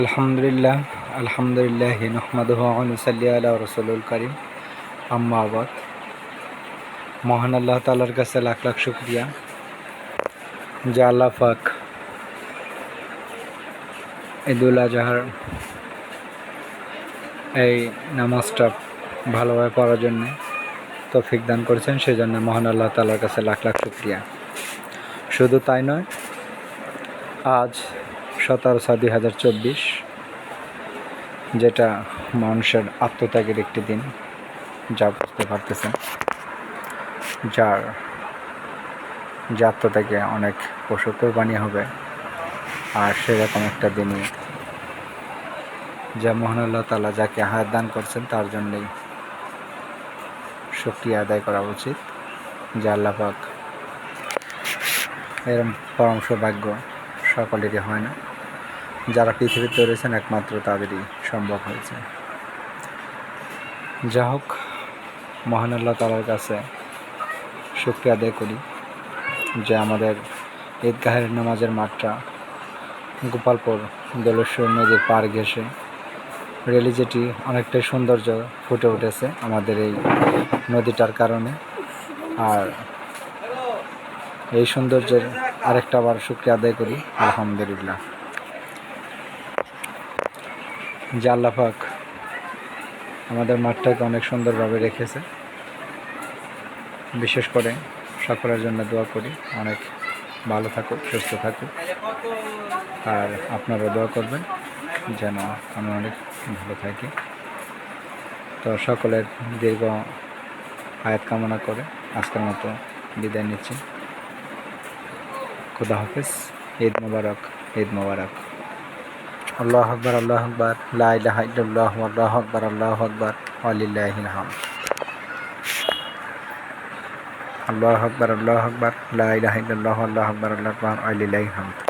আলহামদুলিল্লাহ আলহামদুলিল্লাহ নহমাদুহ অনুসাল্লি আল্লাহ রসুল করিম। আম্মা আবাদ। মহান আল্লাহ তালার কাছে লাখ লাখ শুক্রিয়া। যে আল্লাহ পাক ঈদুল আজহার এই নামাজটা ভালোভাবে পড়ার জন্যে তৌফিক দান করেছেন সেই জন্য মহান আল্লাহ তালার কাছে লাখ লাখ শুক্রিয়া। শুধু তাই নয়, আজ সতেরো ছয় দুই হাজার চব্বিশ, যেটা মানুষের আত্মত্যাগের একটি দিন, যা বুঝতে পারতেছেন, যার যে আত্মত্যাগে অনেক পশু কোরবানি হবে, আর সেরকম একটা দিনই যা মহান আল্লাহ তালা যাকে হায়াত দান করছেন, তার জন্যই শুক্রিয়া আদায় করা উচিত, যে আল্লাহ পাক এরম পরম সৌভাগ্য সকলেরই হয় না। যারা পৃথিবীতে রয়েছেন একমাত্র তাদেরই সম্ভব হয়েছে। যা হোক, মহান আল্লাহ তালার কাছে শুক্রিয়া আদায় করি যে আমাদের ঈদগাহের নামাজের মাঠটা গোপালপুর দোলেশ্বর নদীর পার ঘেসে রেলি যেটি অনেকটাই সৌন্দর্য ফুটে উঠেছে আমাদের এই নদীটার কারণে। আর এই সৌন্দর্যের আরেকটা আবার শুক্রিয়া আদায় করি, আলহামদুলিল্লাহ। যে আল্লাহ পাক আমাদের মাঠটাকে অনেক সুন্দরভাবে রেখেছে। বিশেষ করে সকলের জন্য দোয়া করি, অনেক ভালো থাকুক, সুস্থ থাকুক। আর আপনারা দোয়া করবেন যেন আমি অনেক ভালো থাকি। তো সকলের দীর্ঘ হায়াত কামনা করে আজকের মতো বিদায় নিচ্ছি। খুদা হাফেজ। ঈদ মোবারক ঈদ মোবারক। আল্লাহ আকবর আল্লাহ আকবর। লা ইলাহা ইল্লাল্লাহ, আল্লাহ আকবর আল্লাহ আকবর। ওয়ালিল্লাহিল হামদ আল্লাহ আকবর আল্লাহ আকবর। লা ইলাহা ইল্লাল্লাহ, আল্লাহ আকবর আল্লাহ আকবর ওয়ালিল্লাহিল হামদ